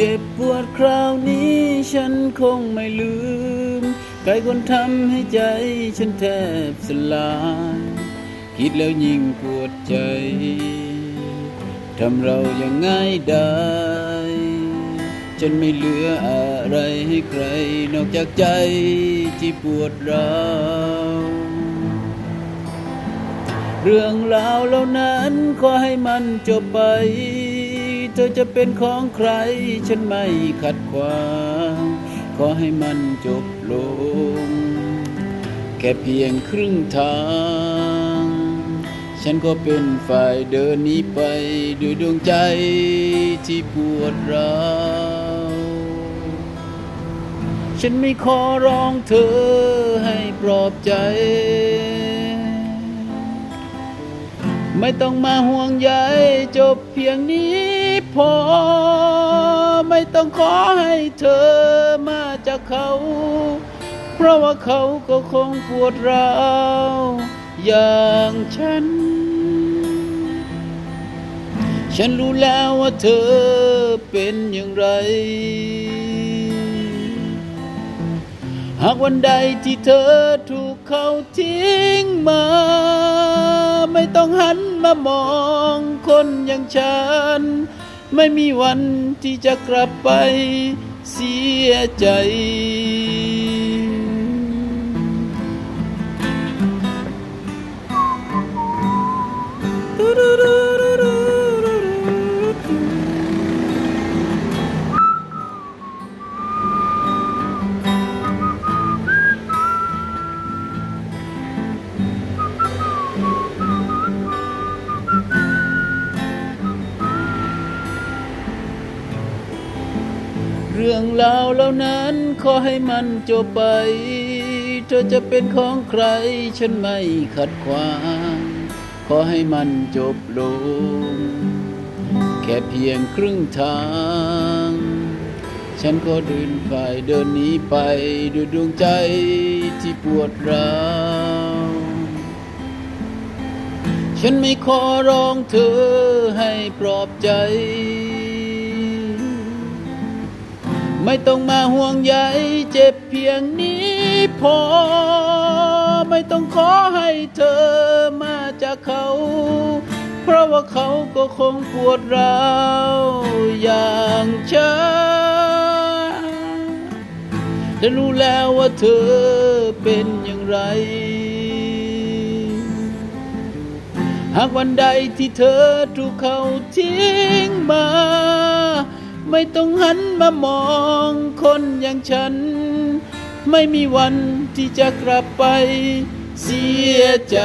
จ็บปวดคราวนี้ฉันคงไม่ลืมใครคนทำให้ใจฉันแทบสลาย คิดแล้วยิ่งปวดใจ ทำเราอย่างง่ายได้ ฉันไม่เหลืออะไรให้ใคร นอกจากใจที่ปวดร้าวเรื่องราวเหล่านั้นขอให้มันจบไป เธอจะเป็นของใคร ฉันไม่ขัดขวางขอให้มันจบลง แค่เพียงครึ่งทาง ฉันก็เป็นฝ่ายเดินหนี้ไป ด้วยดวงใจที่ปวดร้าวฉันไม่ขอร้องเธอให้ปลอบใจไม่ต้องมาห่วงใยจบเพียงนี้ พอไม่ต้องขอให้เธอมาจากเขา เพราะว่าเขาก็คงปวดร้าวอย่างฉัน ฉันรู้แล้วว่าเธอเป็นอย่างไร หากวันใดที่เธอถูกเขาทิ้งมา ไม่ต้องหันมามองคนอย่างฉัน ไม่มีวันที่จะกลับไปเสียใจ เรื่องราวเหล่านั้นขอให้มันจบไป เธอจะเป็นของใครฉันไม่ขัดขวางขอให้มันจบลง แค่เพียงครึ่งทาง ฉันก็เดินฝ่ายเดินหนี้ไปด้วยดวงใจที่ปวดร้าวฉันไม่ขอร้องเธอให้ปลอบใจ ไม่ต้องมาห่วงใยเจ็บเพียงนี้พอ ไม่ต้องขอให้เธอมาจากเขา เพราะว่าเขาก็คงปวดร้าวอย่างฉันฉันรู้แล้วว่าเธอเป็นอย่างไร หากวันใดที่เธอถูกเขาทิ้งมา ไม่ต้องหันมามองคนอย่างฉัน ไม่มีวันที่จะกลับไปเสียใจ